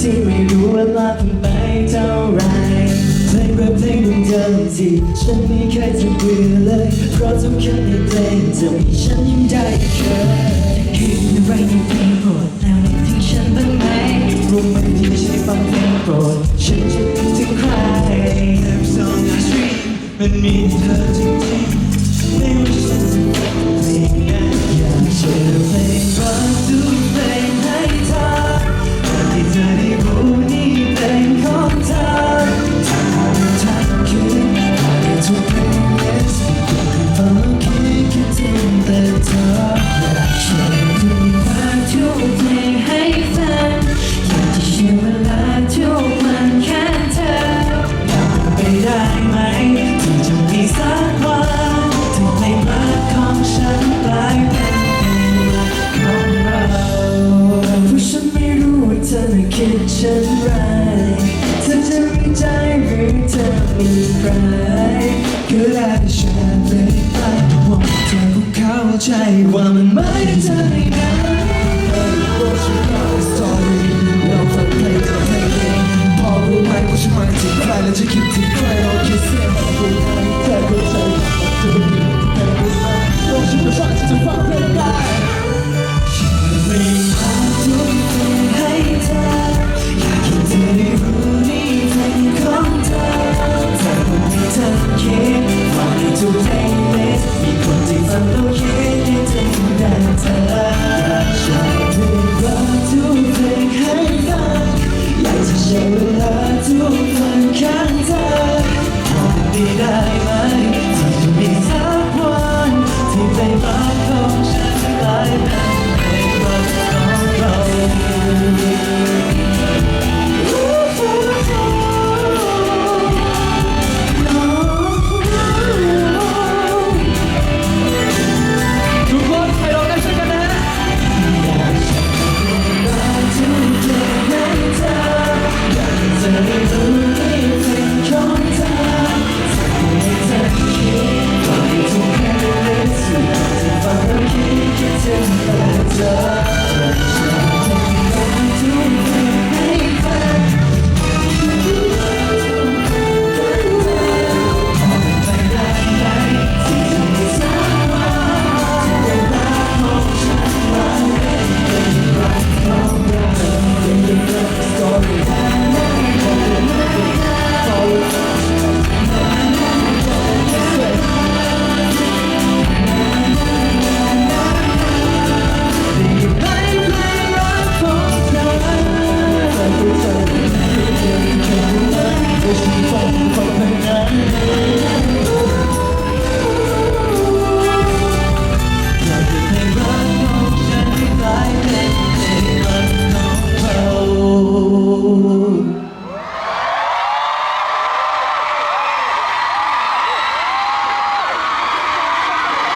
ที่ไม่รู้วลาผ่านไปเท่าไรเพลงแบบเพลงเดิมๆที่ฉันไม่เคยจะเบื่อเลย เพราะทุกครั้งในเพลงจะมีฉันยิ้มได้อีกครั้งคืออะไรในเพลงโปรดแล้วนึกถึงฉันบ้างไหมรู้ไหมที่ฉันฟังเพลงโปรดฉันจะนึกถึงใคร Every song I stream มันมีเธอจริงๆไม่ว่าฉันจะฟังเพลงไหนอยากเชื่อเพลงรักทุกเพลง น่ะคิดเช่นไรเธอจะมีใจหรือเธอมีใครก็ได้แต่แชร์เลยไปหวังเธอคงเข้าใจว่ามันไม่ได้เธอในนั้น